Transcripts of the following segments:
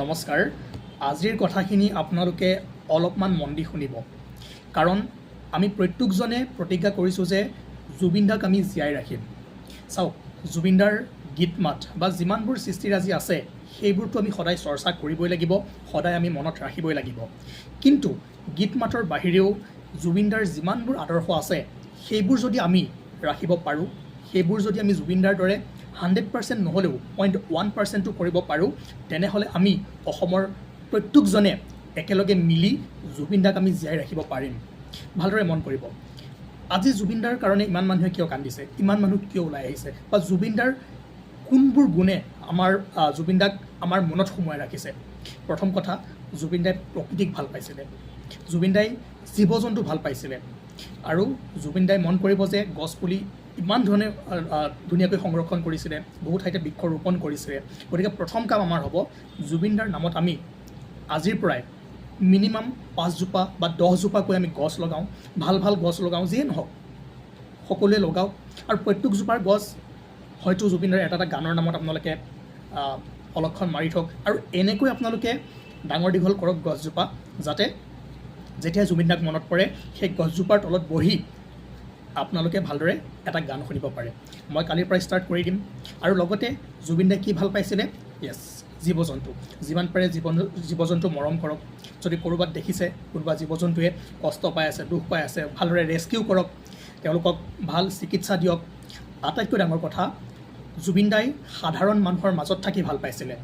নমস্কাৰ। আজিৰ কথাখিনি আপোনালোকে অলপমান মন দি শুনিব। কাৰণ আমি প্ৰত্যেকজনে প্ৰতিজ্ঞা কৰিছোঁ যে জুবিন দাক আমি জীয়াই ৰাখিম। চাওক জুবিন দাৰ গীত মাত বা যিমানবোৰ সৃষ্টিৰাজি আছে সেইবোৰতো আমি সদায় চৰ্চা কৰিবই লাগিব সদায় আমি মনত ৰাখিবই লাগিব। কিন্তু গীত মাতৰ বাহিৰেও জুবিন দাৰ যিমানবোৰ আদৰ্শ আছে সেইবোৰ যদি আমি ৰাখিব পাৰোঁ সেইবোৰ যদি আমি জুবিন দাৰ দৰে হাণ্ড্ৰেড পাৰ্চেণ্ট নহ'লেও পইণ্ট ওৱান পাৰ্চেণ্টটো কৰিব পাৰোঁ তেনেহ'লে আমি অসমৰ প্ৰত্যেকজনে একেলগে মিলি জুবিন দাক আমি জীয়াই ৰাখিব পাৰিম। ভালদৰে মন কৰিব। আজি জুবিন দাৰ কাৰণে ইমান মানুহে কিয় কান্দিছে? ইমান মানুহ কিয় ওলাই আহিছে? বা জুবিন দাৰ কোনবোৰ গুণে আমাৰ আহ, জুবিন দাক আমাৰ মনত সোমোৱাই ৰাখিছে? প্ৰথম কথা জুবিন দাই প্ৰকৃতিক ভাল পাইছিলে। জুবিন দাই জীৱ জন্তু ভাল পাইছিলে। আৰু জুবিন দাই মন কৰিব যে গছপুলি ইমান ধৰণে ধুনীয়াকৈ সংৰক্ষণ কৰিছিলে বহু ঠাইতে বৃক্ষ ৰোপণ কৰিছিলে। গতিকে প্ৰথম কাম আমাৰ হ'ব, জুবিন দাৰ নামত আমি আজিৰ পৰাই মিনিমাম পাঁচজোপা বা দহজোপাকৈ আমি গছ লগাওঁ, ভালো ভালো গছ লগাওঁ, যিয়ে নহওক, সকলোৱে লগাওক। আৰু প্ৰত্যেকজোপাৰ গছ হয়তো জুবিনদাৰ এটা এটা গানৰ নামত আপোনালোকে অলক্ষণ মাৰি থওক। আৰু এনেকৈ আপোনালোকে ডাঙৰ দীঘল কৰক গছজোপা, যাতে যেতিয়া জুবিন দাক মনত পৰে, সেই গছজোপাৰ তলত বহি আপোনালোকে ভালদৰে এটা গান শুনিব পাৰে। মই কালিৰ পৰা ষ্টাৰ্ট কৰি দিম। আৰু লগতে জুবিন দাই কি ভালো পাইছিলে? য়েছ জীৱ জন্তু যিমান পাৰে জীৱ জীৱ জন্তু মৰম কৰক। যদি ক'ৰবাত দেখিছে, কোনোবা জীৱ জন্তুৱে কষ্ট পাই আছে, দুখ পাই আছে, ভালদৰে ৰেস্কিউ কৰক, তেওঁলোকক ভালো চিকিৎসা দিয়ক। আটাইতকৈ ডাঙৰ কথা জুবিন দাই সাধাৰণ মানুহৰ মাজত থাকি ভালো পাইছিলে।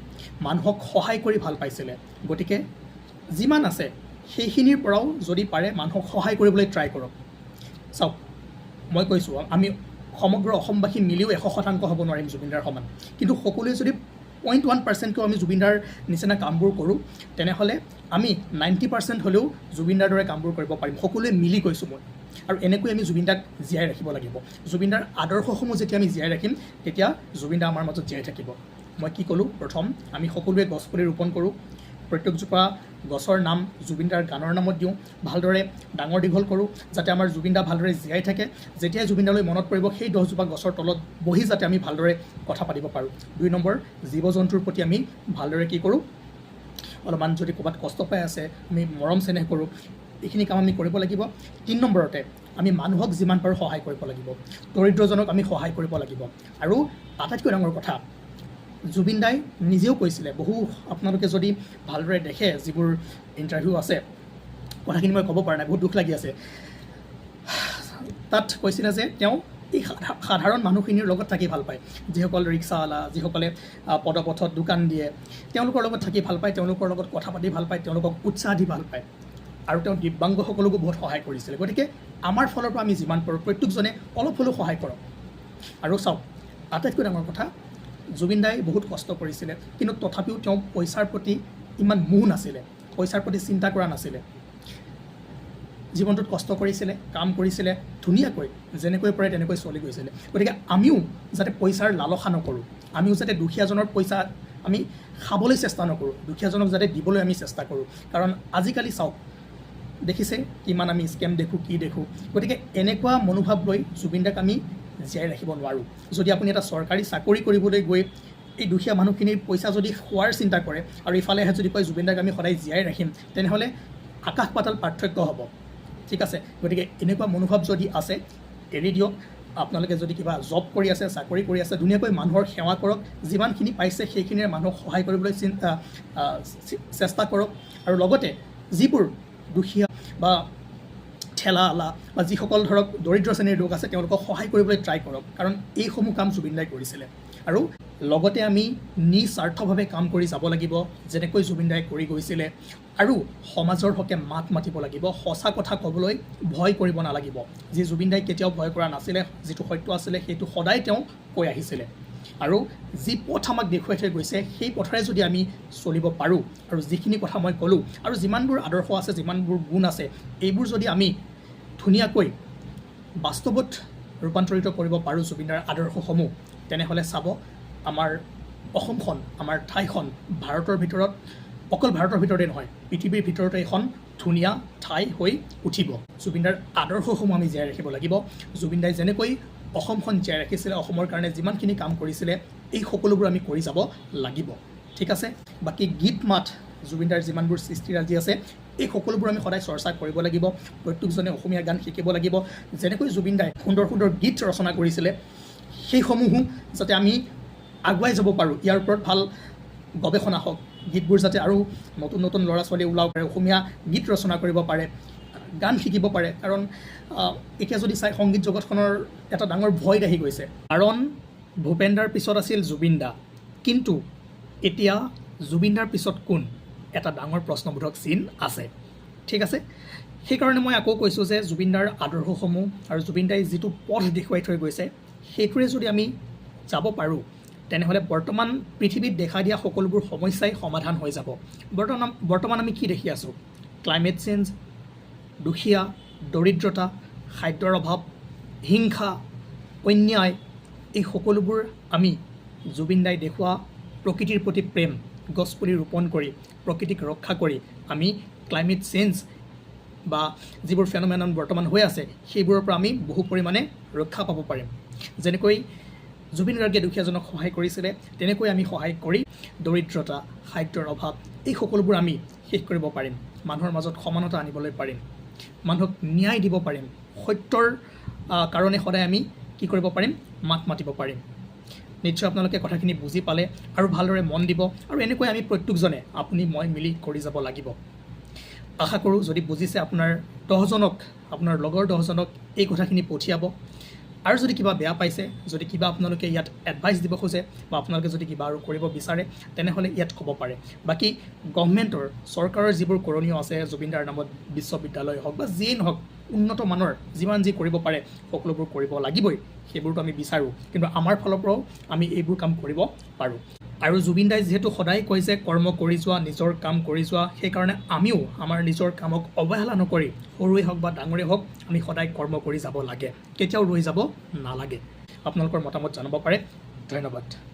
মানুহক সহায় কৰি ভালো পাইছিলে। গতিকে, যিমান আছে সেইখিনিৰ পৰাও যদি পাৰে মানুহক সহায় কৰিবলৈ ট্ৰাই কৰক। চাওক মই কৈছোঁ আমি সমগ্ৰ অসমবাসী মিলিও এশ শতাংশ হ'ব নোৱাৰিম জুবিনদাৰ সমান। কিন্তু সকলোৱে যদি পইণ্ট ওৱান পাৰ্চেণ্টকৈ আমি জুবিনদাৰ নিচিনা কামবোৰ কৰোঁ তেনেহ'লে আমি নাইণ্টি পাৰ্চেণ্ট হ'লেও জুবিনদাৰ দৰে কামবোৰ কৰিব পাৰিম। সকলোৱে মিলি কৈছোঁ মই। আৰু এনেকৈ আমি জুবিনদাক জীয়াই ৰাখিব লাগিব। জুবিনদাৰ আদৰ্শসমূহ যেতিয়া আমি জীয়াই ৰাখিম তেতিয়া জুবিনদা আমাৰ মাজত জীয়াই থাকিব। মই কি ক'লোঁ? প্ৰথম আমি সকলোৱে গছপুলি ৰোপণ কৰোঁ। প্ৰত্যেকজোপা গছৰ নাম জুবিনদাৰ গানৰ নামত দিওঁ। ভালদৰে ডাঙৰ দীঘল কৰোঁ যাতে আমাৰ জুবিনদা ভালদৰে জীয়াই থাকে। যেতিয়াই জুবিনদালৈ মনত পৰিব সেই দহজোপা গছৰ তলত বহি যাতে আমি ভালদৰে কথা পাতিব পাৰোঁ। দুই নম্বৰ জীৱ জন্তুৰ প্ৰতি আমি ভালদৰে কি কৰোঁ? অলপমান যদি ক'ৰবাত কষ্ট পাই আছে আমি মৰম চেনেহ কৰোঁ এইখিনি কাম আমি কৰিব লাগিব। তিনি নম্বৰতে আমি মানুহক যিমান পাৰোঁ সহায় কৰিব লাগিব। দৰিদ্ৰজনক আমি সহায় কৰিব লাগিব। আৰু আটাইতকৈ ডাঙৰ কথা জুবিন দাই নিজেও কৈছিলে, বহু আপোনালোকে যদি ভালদৰে দেখে যিবোৰ ইণ্টাৰভিউ আছে, কথাখিনি মই ক'ব পৰা নাই, বহুত দুখ লাগি আছে। তাত কৈছিলে যে তেওঁ এই সাধাৰণ মানুহখিনিৰ লগত থাকি ভালো পায়। যিসকল ৰিক্সাৱালা, যিসকলে পদপথত দোকান দিয়ে, তেওঁলোকৰ লগত থাকি ভালো পায়, তেওঁলোকৰ লগত কথা পাতি ভালো পায়, তেওঁলোকক উৎসাহ দি ভালো পায়। আৰু তেওঁ দিব্যাংগসকলকো বহুত সহায় কৰিছিলে। গতিকে আমাৰ ফালৰ পৰা আমি যিমান পাৰোঁ, প্ৰত্যেকজনে অলপ হ'লেও সহায় কৰক। আৰু চাওক, আটাইতকৈ ডাঙৰ কথা জুবিন দাই বহুত কষ্ট কৰিছিলে। কিন্তু তথাপিও তেওঁ পইচাৰ প্ৰতি ইমান মোহ নাছিলে। পইচাৰ প্ৰতি চিন্তা কৰা নাছিলে। জীৱনটোত কষ্ট কৰিছিলে, কাম কৰিছিলে, ধুনীয়াকৈ, যেনেকৈ পাৰে তেনেকৈ চলি গৈছিলে। গতিকে আমিও যাতে পইচাৰ লালসা নকৰোঁ, আমিও যাতে দুখীয়াজনৰ পইচা আমি খাবলৈ চেষ্টা নকৰোঁ দুখীয়াজনক যাতে দিবলৈ আমি চেষ্টা কৰোঁ। কাৰণ আজিকালি চাওক, দেখিছে কিমান আমি স্কেম দেখোঁ, কি দেখোঁ। গতিকে এনেকুৱা মনোভাৱ লৈ জুবিন দাক আমি জীয়াই ৰাখিব নোৱাৰোঁ। যদি আপুনি এটা চৰকাৰী চাকৰি কৰিবলৈ গৈ এই দুখীয়া মানুহখিনিৰ পইচা যদি খোৱাৰ চিন্তা কৰে আৰু ইফালে আহে যদি কয়, জুবিন দাক আমি সদায় জীয়াই ৰাখিম তেনেহ'লে আকাশ পাতাল পাৰ্থক্য হ'ব। ঠিক আছে, গতিকে এনেকুৱা মনোভাৱ যদি আছে, এৰি দিয়ক। আপোনালোকে যদি কিবা জব কৰি আছে, চাকৰি কৰি আছে, ধুনীয়াকৈ মানুহৰ সেৱা কৰক। যিমানখিনি পাইছে সেইখিনিৰে মানুহক সহায় কৰিবলৈ চিন্তা চেষ্টা কৰক। আৰু লগতে যিবোৰ দুখীয়া বা ঠেলা আলা বা যিসকল ধৰক দৰিদ্ৰ শ্ৰেণীৰ লোক আছে তেওঁলোকক সহায় কৰিবলৈ ট্ৰাই কৰক। কাৰণ এইসমূহ কাম জুবিন দাই কৰিছিলে। আৰু লগতে আমি নিস্বাৰ্থভাৱে কাম কৰি যাব লাগিব যেনেকৈ জুবিন দাই কৰি গৈছিলে। আৰু সমাজৰ হকে মাত মাতিব লাগিব সঁচা কথা ক'বলৈ ভয় কৰিব নালাগিব। যি জুবিন দাই কেতিয়াও ভয় কৰা নাছিলে যিটো সত্য আছিলে সেইটো সদায় তেওঁ কৈ আহিছিলে। আৰু যি পথ আমাক দেখুৱাই থৈ গৈছে সেই পথেৰে যদি আমি চলিব পাৰোঁ আৰু যিখিনি কথা মই ক'লোঁ আৰু যিমানবোৰ আদৰ্শ আছে যিমানবোৰ গুণ আছে এইবোৰ যদি আমি ধুনীয়াকৈ বাস্তৱত ৰূপান্তৰিত কৰিব পাৰোঁ জুবিনদাৰ আদৰ্শসমূহ তেনেহ'লে চাব আমাৰ অসমখন আমাৰ ঠাইখন ভাৰতৰ ভিতৰত অকল ভাৰতৰ ভিতৰতে নহয় পৃথিৱীৰ ভিতৰতে এখন ধুনীয়া ঠাই হৈ উঠিব। জুবিনদাৰ আদৰ্শসমূহ আমি জীয়াই ৰাখিব লাগিব। জুবিনদাই যেনেকৈ অসমখন জীয়াই ৰাখিছিলে অসমৰ কাৰণে যিমানখিনি কাম কৰিছিলে এই সকলোবোৰ আমি কৰি যাব লাগিব। ঠিক আছে? বাকী গীত মাত জুবিনদাৰ যিমানবোৰ সৃষ্টিৰাজি আছে এই সকলোবোৰ আমি সদায় চৰ্চা কৰিব লাগিব। প্ৰত্যেকজনে অসমীয়া গান শিকিব লাগিব। যেনেকৈ জুবিনদাই সুন্দৰ সুন্দৰ গীত ৰচনা কৰিছিলে সেইসমূহো যাতে আমি আগুৱাই যাব পাৰোঁ। ইয়াৰ ওপৰত ভাল গৱেষণা হওক গীতবোৰ যাতে আৰু নতুন নতুন ল'ৰা ছোৱালী ওলাব পাৰে অসমীয়া গীত ৰচনা কৰিব পাৰে গান শিকিব পাৰে। কাৰণ এতিয়া যদি চাই সংগীত জগতখনৰ এটা ডাঙৰ ভয় আহি গৈছে। কাৰণ ভূপেন্দাৰ পিছত আছিল জুবিন দা। কিন্তু এতিয়া জুবিনদাৰ পিছত কোন? এটা ডাঙৰ প্ৰশ্নবোধক চিন আছে। ঠিক আছে? সেইকাৰণে মই আকৌ কৈছোঁ যে জুবিনদাৰ আদৰ্শসমূহ আৰু জুবিনদাই যিটো পথ দেখুৱাই থৈ গৈছে সেইটোৰে যদি আমি যাব পাৰোঁ তেনেহ'লে বৰ্তমান পৃথিৱীত দেখা দিয়া সকলোবোৰ সমস্যাই সমাধান হৈ যাব। বৰ্তমান বৰ্তমান আমি কি দেখি আছোঁ? ক্লাইমেট চেঞ্জ দুখীয়া দৰিদ্ৰতা খাদ্যৰ অভাৱ হিংসা অন্যায় এই সকলোবোৰ আমি জুবিনদাই দেখুওৱা প্ৰকৃতিৰ প্ৰতি প্ৰেম। গছপুলি ৰোপণ কৰি প্ৰকৃতিক ৰক্ষা কৰি আমি ক্লাইমেট চেঞ্জ বা যিবোৰ ফেন'মেনন বৰ্তমান হৈ আছে সেইবোৰৰ পৰা আমি বহু পৰিমাণে ৰক্ষা পাব পাৰিম। যেনেকৈ জুবিন গাৰ্গে দুখীয়াজনক সহায় কৰিছিলে তেনেকৈ আমি সহায় কৰি দৰিদ্ৰতা খাদ্যৰ অভাৱ এই সকলোবোৰ আমি শেষ কৰিব পাৰিম। মানুহৰ মাজত সমানতা আনিবলৈ পাৰিম। মানুহক ন্যায় দিব পাৰিম। সত্যৰ কাৰণে সদায় আমি কি কৰিব পাৰিম? মাত মাতিব পাৰিম। নিশ্চয় আপোনালোকে কথাখিনি বুজি পালে আৰু ভালদৰে মন দিব। আৰু এনেকৈ আমি প্ৰত্যেকজনে আপুনি, মই মিলি কৰি যাব লাগিব। আশা কৰোঁ যদি বুজিছে আপোনাৰ দহজনক, আপোনাৰ লগৰ দহজনক এই কথাখিনি পঠিয়াব। আৰু যদি কিবা বেয়া পাইছে, যদি কিবা আপোনালোকে ইয়াত এডভাইচ দিব খোজে বা আপোনালোকে যদি কিবা আৰু কৰিব বিচাৰে, তেনেহ'লে ইয়াত ক'ব পাৰে। বাকী গভমেণ্টৰ চৰকাৰৰ যিবোৰ কৰণীয় আছে, জুবিনদাৰ নামত বিশ্ববিদ্যালয় হওক বা যিয়েই নহওক উন্নত মানৰ যিমান যি কৰিব পাৰে সকলোবোৰ কৰিব লাগিবই সেইবোৰতো আমি বিচাৰোঁ। কিন্তু আমাৰ ফালৰ পৰাও আমি এইবোৰ কাম কৰিব পাৰোঁ। আৰু জুবিনদাই যিহেতু সদায় কয় যে কৰ্ম কৰি যোৱা নিজৰ কাম কৰি যোৱা সেইকাৰণে আমিও আমাৰ নিজৰ কামক অৱহেলা নকৰি সৰুৱে হওক বা ডাঙৰেই হওক আমি সদায় কৰ্ম কৰি যাব লাগে। কেতিয়াও ৰৈ যাব নালাগে। আপোনালোকৰ মতামত জনাব পাৰে। ধন্যবাদ।